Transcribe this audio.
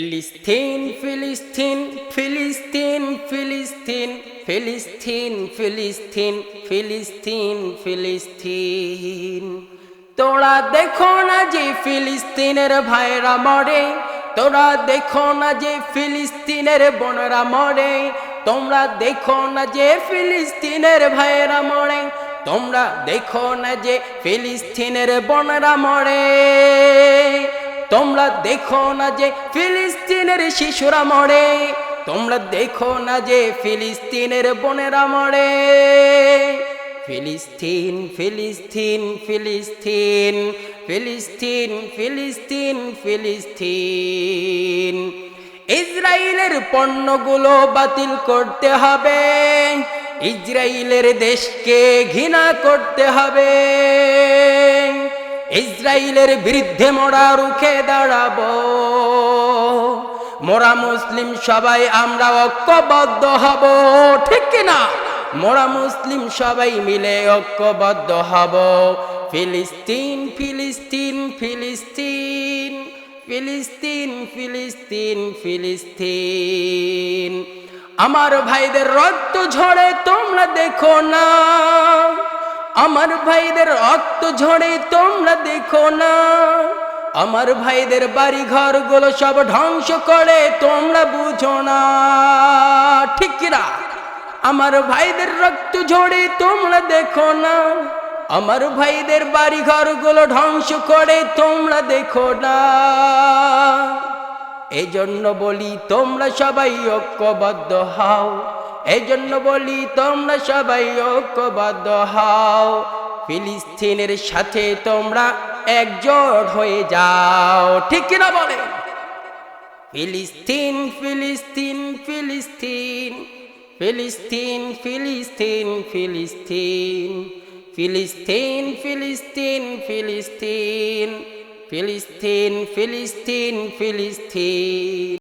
ফিলিস্তিন ফিলিস্তিন ফিলিস্তিন ফিলিস্তিন ফিলিস্তিন ফিলিস্তিন ফিলিস্তিন ফিলিস্তিন। তোরা দেখো না যে ফিলিস্তিনের ভাইরা মরে, তোরা দেখো না যে ফিলিস্তিনের বোনরা মরে, তোমরা দেখো না যে ফিলিস্তিনের ভাইয়েরা মরে, তোমরা দেখো না যে ফিলিস্তিনের বোনরা মরে। তোমরা দেখো না যে ফিলিস্তিনের শিশুরা মরে। তোমরা দেখো না যে ফিলিস্তিনের বোনেরা মরে। ফিলিস্তিন ফিলিস্তিন ফিলিস্তিন ফিলিস্তিন ফিলিস্তিন ফিলিস্তিন। ইসরায়েলের পণ্যগুলো বাতিল করতে হবে। ইসরায়েলের দেশকে ঘৃণা করতে হবে। ইসরায়েলের বিরুদ্ধে মোরা রুখে দাঁড়াবো। মোরা মুসলিম সবাই আমরা ঐক্যবদ্ধ হব, ঠিক কিনা? মোরা মুসলিম সবাই মিলে ঐক্যবদ্ধ হব। ফিলিস্তিন ফিলিস্তিন ফিলিস্তিন ফিলিস্তিন ফিলিস্তিন ফিলিস্তিন। আমার ভাইদের রক্ত ঝরে তোমরা দেখো না। আমার ভাইদের রক্ত ঝরে তোমরা দেখো না। আমার ভাইদের বাড়ি ঘরগুলো সব ধ্বংস করে তোমরা বুঝো না। ঠিক আমার ভাইদের রক্ত ঝরে তোমরা দেখো না। আমার ভাইদের বাড়ি ঘরগুলো ধ্বংস করে তোমরা দেখো না। এই জন্য বলি, তোমরা সবাই ঐক্যবদ্ধ হও। এই জন্য বলি তোমরা সবাই ঐক্যবদ্ধ হও ফিলিস্তিনের সাথে তোমরা একজোট হয়ে যাও ঠিক কিনা বলে ফিলিস্তিন ফিলিস্তিন ফিলিস্তিন ফিলিস্তিন ফিলিস্তিন ফিলিস্তিন ফিলিস্তিন ফিলিস্তিন ফিলিস্তিন ফিলিস্তিন ফিলিস্তিন ফিলিস্তিন